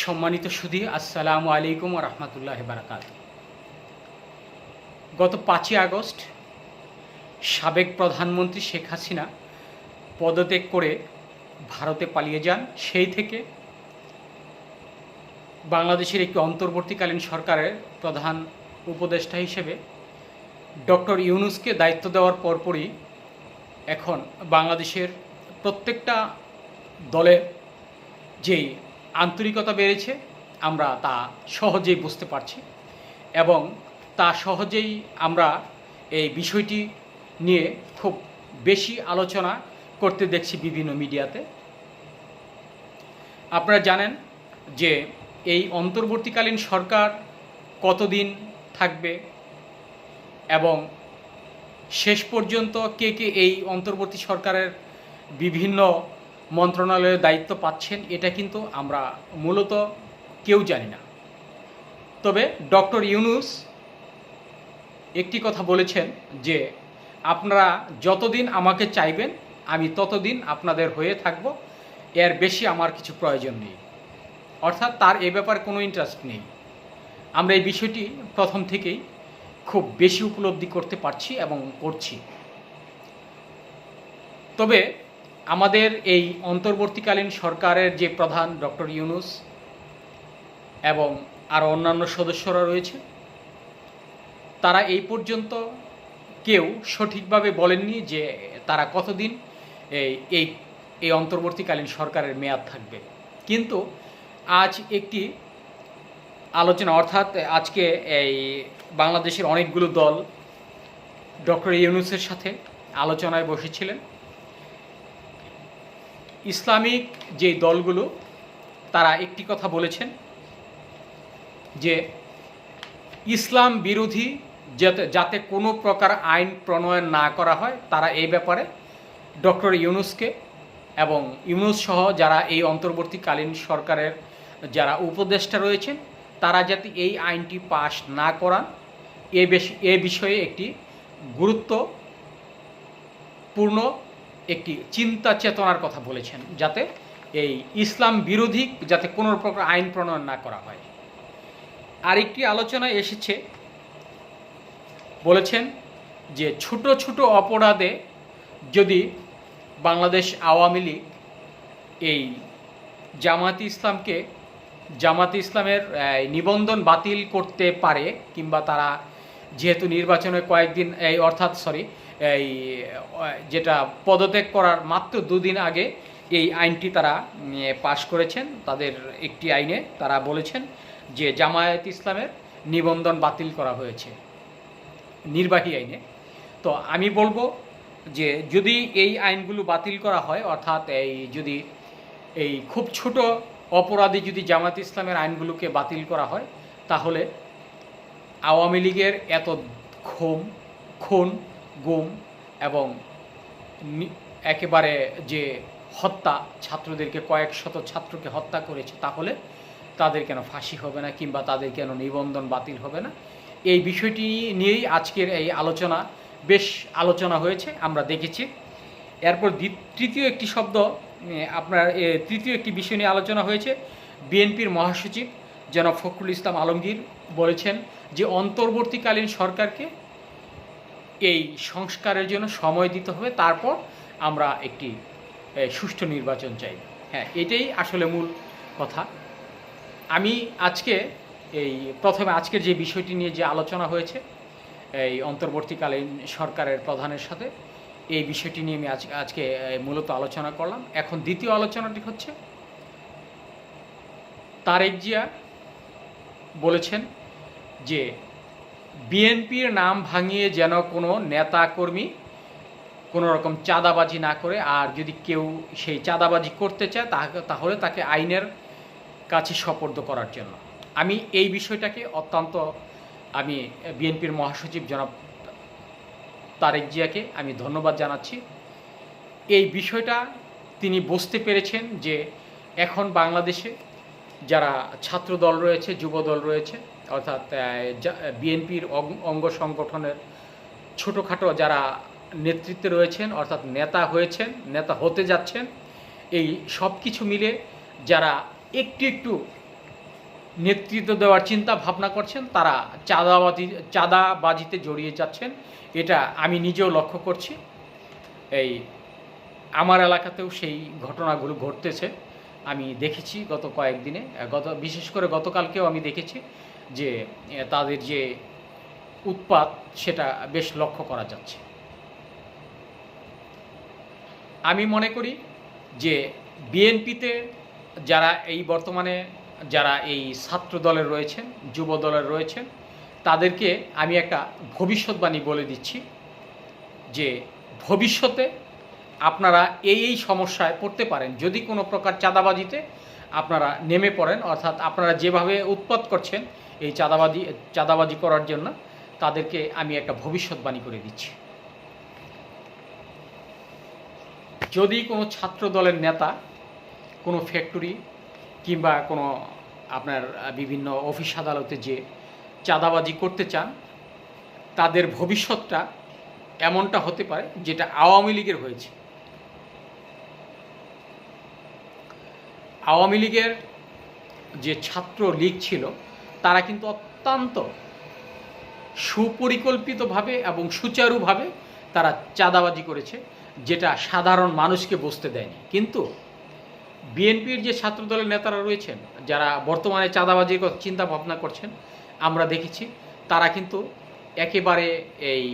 সম্মানিত সুধী, আসসালামু আলাইকুম রহমতুল্লাহ বারাকাত গত পাঁচই আগস্ট সাবেক প্রধানমন্ত্রী শেখ হাসিনা পদত্যাগ করে ভারতে পালিয়ে যান। সেই থেকে বাংলাদেশের একটি অন্তর্বর্তীকালীন সরকারের প্রধান উপদেষ্টা হিসেবে ডক্টর ইউনুসকে দায়িত্ব দেওয়ার পরপরই এখন বাংলাদেশের প্রত্যেকটা দলের যেই আন্তরিকতা বেড়েছে, আমরা তা সহজেই বুঝতে পারছি এবং তা সহজেই আমরা এই বিষয়টি নিয়ে খুব বেশি আলোচনা করতে দেখছি বিভিন্ন মিডিয়াতে। আপনারা জানেন যে এই অন্তর্বর্তীকালীন সরকার কতদিন থাকবে এবং শেষ পর্যন্ত কে কে এই অন্তর্বর্তী সরকারের বিভিন্ন মন্ত্রণালয়ের দায়িত্ব পাচ্ছেন, এটা কিন্তু আমরা মূলত কেউ জানি না। তবে ডক্টর ইউনুস একটি কথা বলেছেন যে, আপনারা যতদিন আমাকে চাইবেন, আমি ততদিন আপনাদের হয়ে থাকব, এর বেশি আমার কিছু প্রয়োজন নেই। অর্থাৎ তার এ ব্যাপারে কোনো ইন্টারেস্ট নেই। আমরা এই বিষয়টি প্রথম থেকেই খুব বেশি উপলব্ধি করতে পারছি এবং করছি। তবে আমাদের এই অন্তর্বর্তীকালীন সরকারের যে প্রধান ডক্টর ইউনুস এবং আরও অন্যান্য সদস্যরা রয়েছে, তারা এই পর্যন্ত কেউ সঠিকভাবে বলেননি যে তারা কতদিন এই এই এই অন্তর্বর্তীকালীন সরকারের মেয়াদ থাকবে। কিন্তু আজ একটি আলোচনা, অর্থাৎ আজকে এই বাংলাদেশের অনেকগুলো দল ডক্টর ইউনুসের সাথে আলোচনায় বসেছিলেন। ইসলামিক যে দলগুলো, তারা একটি কথা বলেছেন যে ইসলাম বিরোধী যাতে যাতে কোনো প্রকার আইন প্রণয়ন না করা হয়, তারা এই ব্যাপারে ডক্টর ইউনুসকে এবং ইউনুস সহ যারা এই অন্তর্বর্তীকালীন সরকারের যারা উপদেষ্টা রয়েছেন, তারা যাতে এই আইনটি পাশ না করান, এ এ বিষয়ে একটি গুরুত্বপূর্ণ একটি চিন্তা চেতনার কথা বলেছেন যাতে এই ইসলাম বিরোধী যাতে কোনো প্রকার আইন প্রণয়ন না করা হয়। আরেকটি আলোচনায় এসেছে, বলেছেন যে ছোট ছোট অপরাধে যদি বাংলাদেশ আওয়ামী লীগ এই জামাতি ইসলামকে জামাতি ইসলামের নিবন্ধন বাতিল করতে পারে কিংবা তারা যেহেতু নির্বাচনে কয়েকদিন, এই অর্থাৎ সরি এই, যেটা পদত্যাগ করার মাত্র দুদিন আগে এই আইনটি তারা পাশ করেছেন। তাদের একটি আইনে তারা বলেছেন যে জামায়াত ইসলামের নিবন্ধন বাতিল করা হয়েছে। নির্বাহী আইনে। তো আমি বলব যে যদি এই আইনগুলো বাতিল করা হয়, অর্থাৎ এই যদি, এই খুব ছোট অপরাধী যদি জামাত ইসলামের আইনগুলোকে বাতিল করা হয়, তাহলে আওয়ামী লীগের এত খুম খুন, গুম এবং একেবারে যে হত্যা, ছাত্রদেরকে কয়েক শত ছাত্রকে হত্যা করেছে তাহলে তাদের কেন ফাঁসি হবে না কিংবা তাদের কেন নিবন্ধন বাতিল হবে না? এই বিষয়টি নিয়েই আজকের এই আলোচনা, বেশ আলোচনা হয়েছে, আমরা দেখেছি। এরপর তৃতীয় একটি শব্দ আপনার তৃতীয় একটি বিষয় নিয়ে আলোচনা হয়েছে। বিএনপির মহাসচিব জনাব ফখরুল ইসলাম আলমগীর বলেছেন যে অন্তর্বর্তীকালীন সরকারকে এই সংস্কারের জন্য সময় দিতে হবে, তারপর আমরা একটি সুষ্ঠু নির্বাচন চাই। হ্যাঁ এটাই আসলে মূল কথা। আমি আজকে এই, প্রথমে আজকের যে বিষয়টি নিয়ে যে আলোচনা হয়েছে, এই অন্তর্বর্তীকালীন সরকারের প্রধানের সাথে, এই বিষয়টি নিয়ে আমি আজ আজকে মূলত আলোচনা করলাম। এখন দ্বিতীয় আলোচনাটি হচ্ছে, তারেক জিয়া বলেছেন যে বিএনপির নাম ভাঙিয়ে যেন কোনো নেতা কর্মী কোনো রকম চাঁদাবাজি না করে, আর যদি কেউ সেই চাঁদাবাজি করতে চায় তাহলে তাকে আইনের কাছে সপর্দ করার জন্য। আমি এই বিষয়টাকে অত্যন্ত আমি বিএনপির মহাসচিব জনাব তারেক জিয়াকে আমি ধন্যবাদ জানাচ্ছি। এই বিষয়টা তিনি বুঝতে পেরেছেন যে এখন বাংলাদেশে যারা ছাত্র দল রয়েছে যুব দল রয়েছে অর্থাৎ বিএনপির অঙ্গ সংগঠনের ছোটোখাটো যারা নেতৃত্বে রয়েছেন, অর্থাৎ নেতা হয়েছেন, নেতা হতে যাচ্ছেন, এই সব কিছু মিলে যারা একটু একটু নেতৃত্ব দেওয়ার চিন্তা ভাবনা করছেন, তারা চাঁদাবাজি, চাঁদাবাজিতে জড়িয়ে যাচ্ছেন। এটা আমি নিজেও লক্ষ্য করছি। এই আমার এলাকাতেও সেই ঘটনাগুলো ঘটতেছে। আমি দেখেছি গত কয়েকদিনে গত, বিশেষ করে গতকালকেও আমি দেখেছি। যে তাদের যে উৎপাত সেটা বেশ লক্ষ্য করা যাচ্ছে। আমি মনে করি যে, বিএনপিতে যারা এই বর্তমানে যারা এই ছাত্র দলে রয়েছেন, যুব দলে রয়েছেন, তাদেরকে আমি একটা ভবিষ্যৎবাণী বলে দিচ্ছি যে, ভবিষ্যতে আপনারা এই এই সমস্যায় পড়তে পারেন। যদি কোনো প্রকার চাঁদাবাজিতে আপনারা নেমে পড়েন, অর্থাৎ আপনারা যেভাবে উৎপাত করছেন এই চাঁদাবাজি চাঁদাবাজি করার জন্য তাদেরকে আমি একটা ভবিষ্যৎবাণী করে দিচ্ছি। যদি কোনো ছাত্র দলের নেতা, কোনো ফ্যাক্টরি কিংবা কোনো আপনার বিভিন্ন অফিস আদালতে যে চাঁদাবাজি করতে চান, তাদের ভবিষ্যৎটা এমনটা হতে পারে যেটা আওয়ামী লীগের হয়েছে। আওয়ামী লীগের যে ছাত্র লীগ ছিল, তারা কিন্তু অত্যন্ত সুপরিকল্পিতভাবে এবং সুচারুভাবে তারা চাঁদাবাজি করেছে, যেটা সাধারণ মানুষকে বসতে দেয়নি। কিন্তু বিএনপির যে ছাত্রদলের নেতারা রয়েছেন, যারা বর্তমানে চাঁদাবাজির চিন্তা ভাবনা করছেন, আমরা দেখেছি, তারা কিন্তু একেবারে এই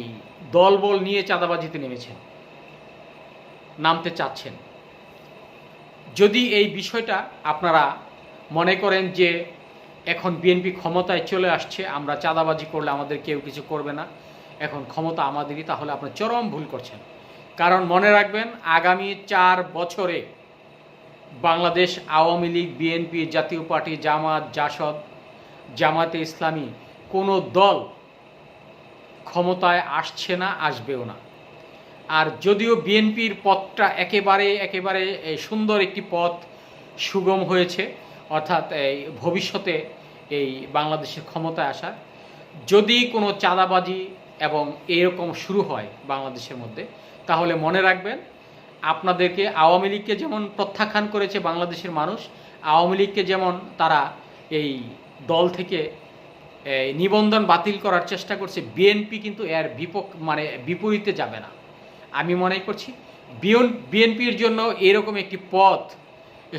দলবল নিয়ে চাঁদাবাজিতে নেমেছেন, নামতে চাচ্ছেন। যদি এই বিষয়টা আপনারা মনে করেন যে এখন বিএনপি ক্ষমতায় চলে আসছে, আমরা চাঁদাবাজি করলে আমাদের কেউ কিছু করবে না, এখন ক্ষমতা আমাদেরই, তাহলে আপনার চরম ভুল করছেন। কারণ মনে রাখবেন, আগামী চার বছরে বাংলাদেশ আওয়ামী লীগ, বিএনপি, জাতীয় পার্টি, জামাত, জাসদ, জামাতে ইসলামী কোনো দল ক্ষমতায় আসছে না, আসবেও না। আর যদিও বিএনপির পথটা একেবারে একেবারে সুন্দর একটি পথ সুগম হয়েছে, অর্থাৎ এই ভবিষ্যতে এই বাংলাদেশের ক্ষমতায় আসার, যদি কোনো চাঁদাবাজি এবং এরকম শুরু হয় বাংলাদেশের মধ্যে, তাহলে মনে রাখবেন, আপনাদেরকে আওয়ামী লীগকে যেমন প্রত্যাখ্যান করেছে বাংলাদেশের মানুষ, আওয়ামী লীগকে যেমন তারা এই দল থেকে নিবন্ধন বাতিল করার চেষ্টা করছে, বিএনপি কিন্তু এর বিপক্ষ মানে বিপরীতে যাবে না। আমি মনে করছি, বিএন, বিএনপির জন্য এরকম একটি পথ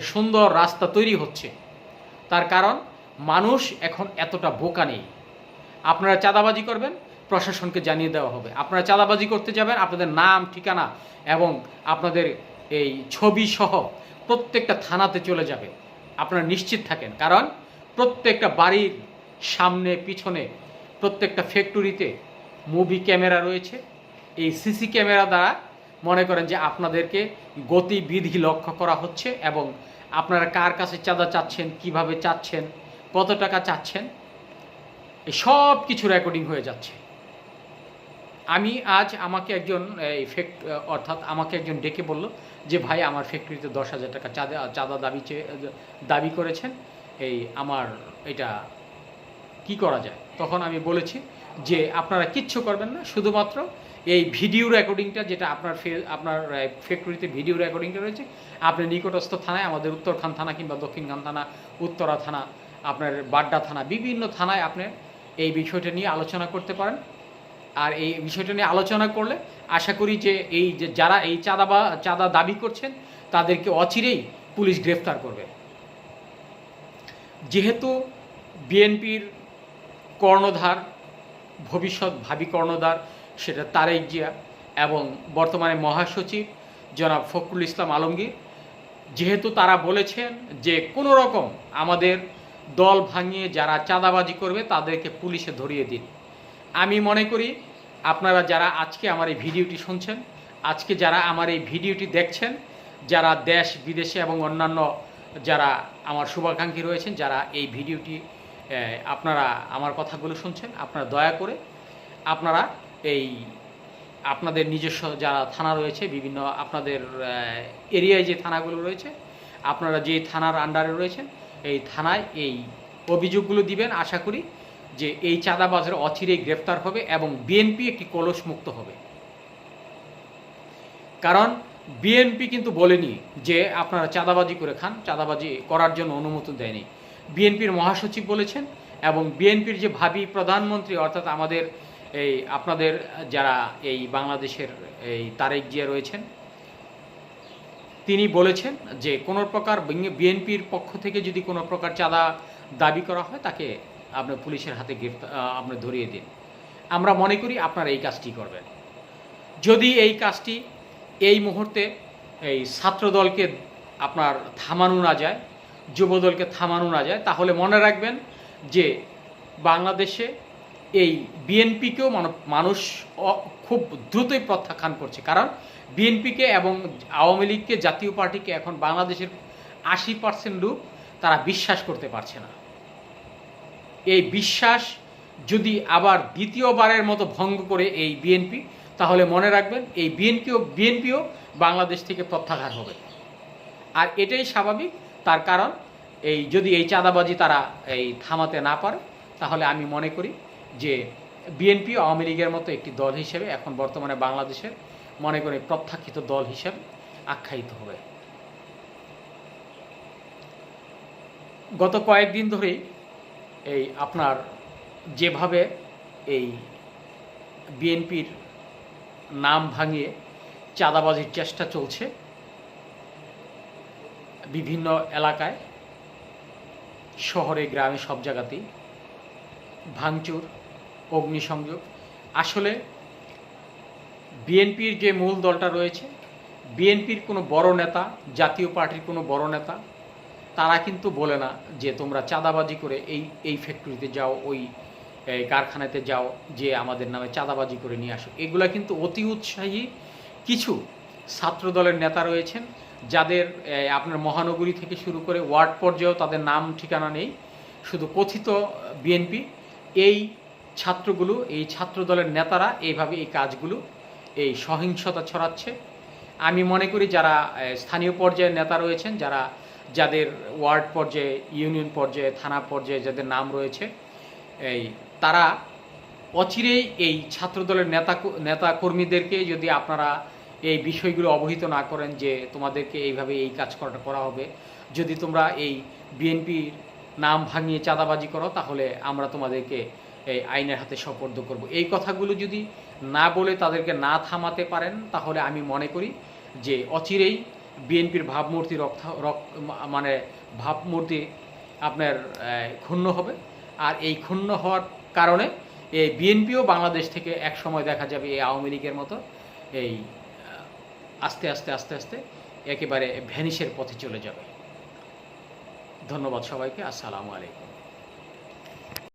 সুন্দর রাস্তা তৈরি হচ্ছে। তার কারণ, মানুষ এখন এতটা বোকা নেই। আপনারা চাঁদাবাজি করবেন, প্রশাসনকে জানিয়ে দেওয়া হবে। আপনারা চাঁদাবাজি করতে যাবেন, আপনাদের নাম, ঠিকানা এবং আপনাদের এই ছবি সহ প্রত্যেকটা থানাতে চলে যাবে। আপনারা নিশ্চিত থাকেন। কারণ, প্রত্যেকটা বাড়ির সামনে, পিছনে, প্রত্যেকটা ফ্যাক্টরিতে মুভি ক্যামেরা রয়েছে। এই সিসি ক্যামেরা দ্বারা মনে করেন যে আপনাদেরকে গতিবিধি লক্ষ্য করা হচ্ছে এবং আপনারা কার কাছে চাঁদা চাচ্ছেন, কীভাবে চাচ্ছেন, কত টাকা চাচ্ছেন সব কিছু রেকর্ডিং হয়ে যাচ্ছে। আমি আজ আমাকে একজন, এই অর্থাৎ আমাকে একজন ডেকে বলল যে, ভাই, আমার ফ্যাক্টরিতে দশ হাজার টাকা চাঁদা চাঁদা দাবি দাবি করেছেন। এই আমার এটা কি করা যায়? তখন আমি বলেছি যে, আপনারা কিচ্ছু করবেন না। শুধুমাত্র এই ভিডিও রেকর্ডিংটা যেটা আপনার আপনার ফ্যাক্টরিতে ভিডিও রেকর্ডিংটা রয়েছে, আপনি নিকটস্থ থানায়, আমাদের উত্তরখান থানা কিংবা দক্ষিণখান থানা, উত্তরা থানা, আপনার বাড্ডা থানা, বিভিন্ন থানায় আপনি এই বিষয়টা নিয়ে আলোচনা করতে পারেন। আর এই বিষয়টা নিয়ে আলোচনা করলে আশা করি যে এই যে যারা এই চাঁদা বা, চাঁদা দাবি করছেন, তাদেরকে অচিরেই পুলিশ গ্রেফতার করবে। যেহেতু বিএনপির কর্ণধার, ভবিষ্যৎ ভাবি কর্ণধার সেটা তারেক জিয়া এবং বর্তমানে মহাসচিব জনাব ফখরুল ইসলাম আলমগীর। যেহেতু তারা বলেছেন যে কোনো রকম আমাদের দল ভাঙিয়ে যারা চাঁদাবাজি করবে তাদেরকে পুলিশে ধরিয়ে দিন। আমি মনে করি আপনারা যারা আজকে আমার এই ভিডিওটি শুনছেন, আজকে যারা আমার এই ভিডিওটি দেখছেন, যারা দেশ, বিদেশে এবং অন্যান্য যারা আমার শুভাকাঙ্ক্ষী রয়েছেন, যারা এই ভিডিওটি আপনারা আমার কথাগুলো শুনছেন, আপনারা দয়া করে আপনারা এই আপনাদের নিজস্ব যারা থানা রয়েছে, বিভিন্ন আপনাদের এরিয়ায় যে থানাগুলো রয়েছে, আপনারা যে থানার আন্ডারে রয়েছেন, এই থানায় এই অভিযোগগুলো দিবেন। আশা করি যে এই চাঁদাবাজের অচিরেই গ্রেফতার হবে এবং বিএনপি একটি কলস মুক্ত হবে। কারণ বিএনপি কিন্তু বলেনি যে আপনারা চাঁদাবাজি করে খান, চাঁদাবাজি করার জন্য অনুমতি দেয়নি। বিএনপির মহাসচিব বলেছেন এবং বিএনপির যে ভাবি প্রধানমন্ত্রী, অর্থাৎ আমাদের এই আপনাদের যারা এই বাংলাদেশের এই তারেক জিয়া রয়েছেন, তিনি বলেছেন যে কোনো প্রকার বিএনপির পক্ষ থেকে যদি কোনো প্রকার চাঁদা দাবি করা হয়, তাকে আপনি পুলিশের হাতে গ্রেফতার আপনি ধরিয়ে দিন। আমরা মনে করি আপনারা এই কাজটি করবেন। যদি এই কাজটি এই মুহূর্তে এই ছাত্রদলকে আপনার থামানো না যায়, যুবদলকে থামানো না যায়, তাহলে মনে রাখবেন যে বাংলাদেশে এই বিএনপিকেও মানুষ খুব দ্রুতই প্রত্যাখ্যান করছে। কারণ বিএনপিকে এবং আওয়ামী লীগকে, জাতীয় পার্টিকে এখন বাংলাদেশের আশি পার্সেন্ট লোক তারা বিশ্বাস করতে পারছে না। এই বিশ্বাস যদি আবার দ্বিতীয়বারের মতো ভঙ্গ করে এই বিএনপি তাহলে মনে রাখবেন এই বিএনপিও বিএনপিও বাংলাদেশ থেকে প্রত্যাহার হবে। আর এটাই স্বাভাবিক, তার কারণ এই যদি এই চাঁদাবাজি তারা এই থামাতে না পারে, তাহলে আমি মনে করি যে বিএনপি আওয়ামী লীগের মতো একটি দল হিসেবে এখন বর্তমানে বাংলাদেশের মনে করি প্রত্যাখ্যিত দল হিসেবে আখ্যায়িত হবে। গত কয়েকদিন ধরেই এই আপনার যেভাবে এই বিএনপির নাম ভাঙিয়ে চাঁদাবাজির চেষ্টা চলছে বিভিন্ন এলাকায়, শহরে, গ্রামে সব জায়গাতেই, ভাঙচুর অগ্নিসংযোগ। আসলে বিএনপির যে মূল দলটা রয়েছে, বিএনপির কোনো বড় নেতা, জাতীয় পার্টির কোনো বড় নেতা, তারা কিন্তু বলে না যে তোমরা চাঁদাবাজি করে এই এই ফ্যাক্টরিতে যাও, ওই কারখানাতে যাও, যে আমাদের নামে চাঁদাবাজি করে নিয়ে আসো। এগুলা কিন্তু অতি উৎসাহী কিছু ছাত্র দলের নেতা রয়েছেন, যাদের আপনার মহানগরী থেকে শুরু করে ওয়ার্ড পর্যায়েও তাদের নাম ঠিকানা নেই। শুধু কথিত বিএনপি, এই ছাত্রগুলো, এই ছাত্র দলের নেতারা এইভাবে এই কাজগুলো, এই সহিংসতা ছড়াচ্ছে। আমি মনে করি যারা স্থানীয় পর্যায়ের নেতা রয়েছেন, যারা, যাদের ওয়ার্ড পর্যায়ে, ইউনিয়ন পর্যায়ে, থানা পর্যায়ে যাদের নাম রয়েছে, এই, তারা অচিরেই এই ছাত্রদলের নেতা নেতা কর্মীদেরকে যদি আপনারা এই বিষয়গুলো অবহিত না করেন যে তোমাদেরকে এইভাবে এই কাজ করাটা করা হবে, যদি তোমরা এই বিএনপির নাম ভাঙিয়ে চাঁদাবাজি করো, তাহলে আমরা তোমাদেরকে এই আইনের হাতে সোপর্দ করব। এই কথাগুলো যদি না বলে তাদেরকে না থামাতে পারেন, তাহলে আমি মনে করি যে অচিরেই বিএনপির ভাবমূর্তি রক্ত রক মানে ভাবমূর্তি আপনার ক্ষুণ্ণ হবে। আর এই ক্ষুণ্ণ হওয়ার কারণে এই বিএনপিও বাংলাদেশ থেকে এক সময় দেখা যাবে এই আওয়ামী লীগের মতো এই আস্তে আস্তে আস্তে আস্তে একেবারে ভ্যানিশের পথে চলে যাবে। ধন্যবাদ সবাইকে। আসসালামু আলাইকুম।